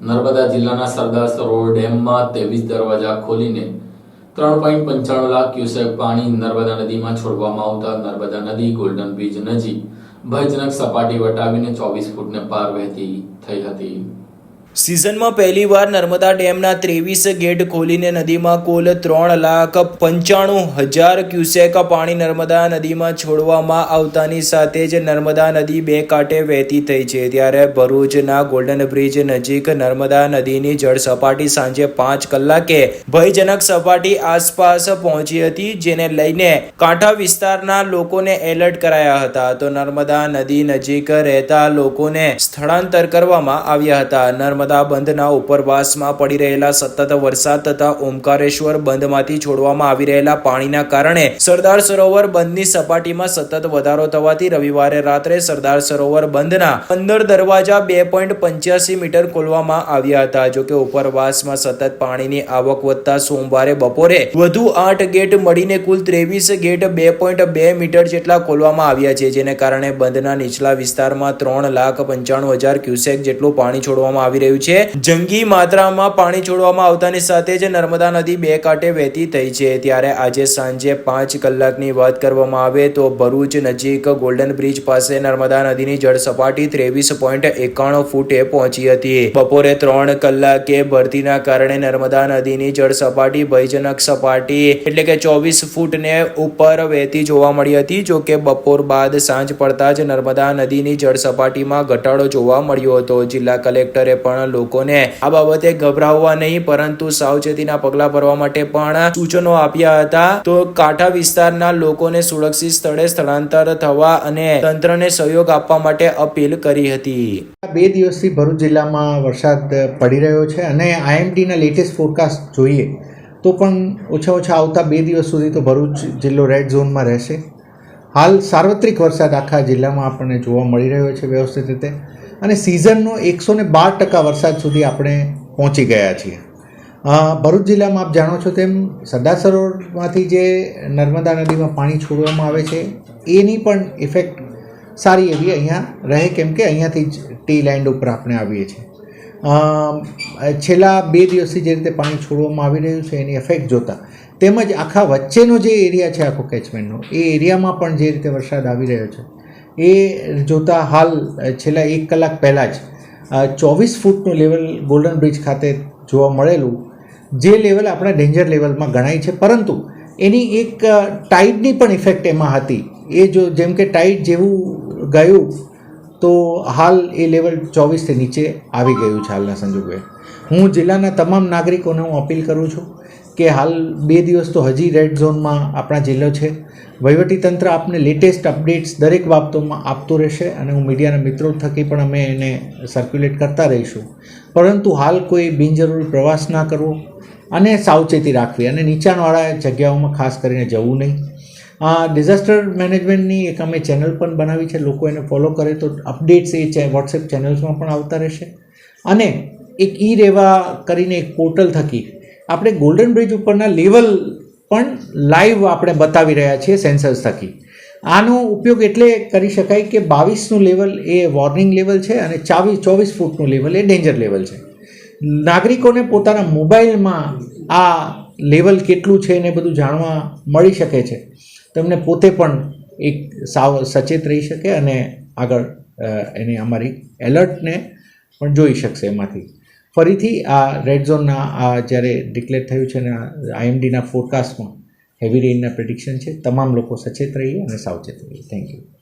નર્મદા જિલ્લાના સરદાર સરોવર ડેમમાં ત્રેવીસ દરવાજા ખોલીને ત્રણ પોઈન્ટ પંચાણું લાખ ક્યુસેક પાણી નર્મદા નદીમાં છોડવામાં આવતા નર્મદા નદી ગોલ્ડન બ્રિજ નજીક ભયજનક સપાટી વટાવીને ચોવીસ ફૂટને પાર વહેતી થઈ હતી. સિઝનમાં પહેલીવાર નર્મદા ડેમના ત્રેવીસ ગેટ ખોલીને નદીમાં કુલ ત્રણ લાખ પંચાણું હજાર ક્યુસેક પાણી નર્મદા નદીમાં છોડવામાં આવતાની સાથે જ નર્મદા નદી બે કાંઠે વહેતી થઈ છે. ત્યારે ભરૂચના ગોલ્ડન બ્રિજ નજીક નર્મદા નદીની જળ સપાટી સાંજે પાંચ કલાકે ભયજનક સપાટી આસપાસ પહોંચી હતી, જેને લઈને કાંઠા વિસ્તારના લોકોને એલર્ટ કરાયા હતા. તો નર્મદા નદી નજીક રહેતા લોકોને સ્થળાંતર કરવામાં આવ્યા હતા. નર્મદા બંધના ઉપરવાસમાં પડી રહેલા સતત વરસાદ તથા ઓમકારેશ્વર બંધમાંથી છોડવામાં આવી રહેલા પાણીના કારણે સરદાર સરોવર બંધની સપાટીમાં સતત વધારો થવાથી રવિવારે રાત્રે સરદાર સરોવર બંધના પંદર દરવાજા બે પોઈન્ટ પંચ્યાસી મીટર ખોલવામાં આવ્યા હતા. જોકે ઉપરવાસમાં સતત પાણીની આવક વધતા સોમવારે બપોરે વધુ આઠ ગેટ મળીને કુલ ત્રેવીસ ગેટ બે પોઈન્ટ બે મીટર જેટલા ખોલવામાં આવ્યા છે, જેને કારણે બંધના નીચલા વિસ્તારમાં ત્રણ લાખ પંચાણું હજાર ક્યુસેક જેટલું પાણી છોડવામાં આવી રહ્યું છે. જંગી માત્રામાં પાણી છોડવામાં આવતાની સાથે જ નર્મદા નદી બે કાંઠે વહેતી થઈ છે. ત્યારે આજે સાંજે પાંચ કલાકની વાત કરવામાં આવે તો ભરૂચ નજીક ગોલ્ડન બ્રિજ પાસે નર્મદા નદીની જળ સપાટી ત્રેવીસ પોઈન્ટ એકાણું ફૂટે પહોંચી હતી. બપોરે ત્રણ કલાકે ભરતીના કારણે નર્મદા નદીની જળ સપાટી ભયજનક સપાટી એટલે કે ચોવીસ ફૂટને ઉપર વહેતી જોવા મળી હતી, જો કે બપોર બાદ સાંજ પડતા જ નર્મદા નદીની જળ સપાટીમાં ઘટાડો જોવા મળ્યો હતો. જિલ્લા કલેક્ટરે પણ લોકોને આ બાબતે ગભરાવવા નહીં, પરંતુ સાવચેતીના પગલાં ભરવા માટે પણ સૂચનો આપ્યા હતા. તો કાંઠા વિસ્તારના લોકોને સુરક્ષિત સ્થળે સ્થળાંતર થવા અને તંત્રને સહયોગ આપવા માટે અપીલ કરી હતી. બે દિવસથી ભરૂચ જિલ્લામાં વરસાદ પડી રહ્યો છે અને આઈએમડીના લેટેસ્ટ ફોરકાસ્ટ જોઈએ તો પણ ઓછા ઓછા આવતા બે દિવસ સુધી તો ભરૂચ જિલ્લો રેડ ઝોનમાં રહેશે. હાલ સાર્વત્રિક વરસાદ આખા જિલ્લામાં આપણને જોવા મળી રહ્યો છે વ્યવસ્થિત રીતે. અને સિઝનનો એકસો ને બાર ટકા વરસાદ સુધી આપણે પહોંચી ગયા છીએ. ભરૂચ જિલ્લામાં આપ જાણો છો તેમ સરદાર સરોવરમાંથી જે નર્મદા નદીમાં પાણી છોડવામાં આવે છે, એની પણ ઇફેક્ટ સારી એવી અહીંયા રહે કેમ કે અહીંયાથી જ ટી લેન્ડ ઉપર આપણે આવીએ છીએ. છેલ્લા બે દિવસથી જે રીતે પાણી છોડવામાં આવી રહ્યું છે એની ઇફેક્ટ જોતા, તેમજ આખા વચ્ચેનો જે એરિયા છે આખો કેચમેન્ટનો એ એરિયામાં પણ જે રીતે વરસાદ આવી રહ્યો છે એ જોતા હાલ છેલ્લા એક કલાક પહેલાં જ ચોવીસ ફૂટનું લેવલ ગોલ્ડન બ્રિજ ખાતે જોવા મળેલું, જે લેવલ આપણા ડેન્જર લેવલમાં ગણાય છે. પરંતુ એની એક ટાઈડની પણ ઇફેક્ટ એમાં હતી. એ જો, જેમ કે ટાઈડ જેવું ગયું, તો હાલ એ લેવલ ચોવીસથી નીચે આવી ગયું છે હાલના સંજોગોએ. હું જિલ્લાના તમામ નાગરિકોને હું અપીલ કરું છું કે હાલ બે દિવસ તો હજી રેડ ઝોનમાં આપણા જિલ્લો છે. વહીવટીતંત્ર આપને લેટેસ્ટ અપડેટ્સ દરેક બાબતોમાં આપતું રહેશે અને હું મીડિયાના મિત્રો થકી પણ અમે એને સર્ક્યુલેટ કરતા રહીશું. પરંતુ હાલ કોઈ બિનજરૂરી પ્રવાસ ના કરવો અને સાવચેતી રાખવી અને નીચાણવાળા જગ્યાઓમાં ખાસ કરીને જવું નહીં. ડિઝાસ્ટર મેનેજમેન્ટની એક અમે ચેનલ પણ બનાવી છે. લોકો એને ફોલો કરે તો અપડેટ્સ એ વોટ્સએપ ચેનલ્સમાં પણ આવતા રહેશે. અને એક ઈ રેવા કરીને એક પોર્ટલ થકી આપણે ગોલ્ડન બ્રિજ ઉપરના લેવલ પણ લાઈવ આપણે બતાવી રહ્યા છીએ સેન્સર્સ થકી. આનો ઉપયોગ એટલે કરી શકાય કે બાવીસનું લેવલ એ વોર્નિંગ લેવલ છે અને ચાવીસ, ચોવીસ ફૂટનું લેવલ એ ડેન્જર લેવલ છે. નાગરિકોને પોતાના મોબાઈલમાં આ લેવલ કેટલું છે એને બધું જાણવા મળી શકે છે. તમને પોતે પણ એક સાવ સચેત રહી શકે અને આગળ એની અમારી એલર્ટને પણ જોઈ શકશે એમાંથી. ફરીથી આ રેડ ઝોનના આ જ્યારે ડિક્લેર થયું છે ને આઈએમડીના ફોરકાસ્ટમાં હેવી રેઇનના પ્રિડિક્શન છે, તમામ લોકો સચેત રહીએ અને સાવચેત રહીએ. Thank you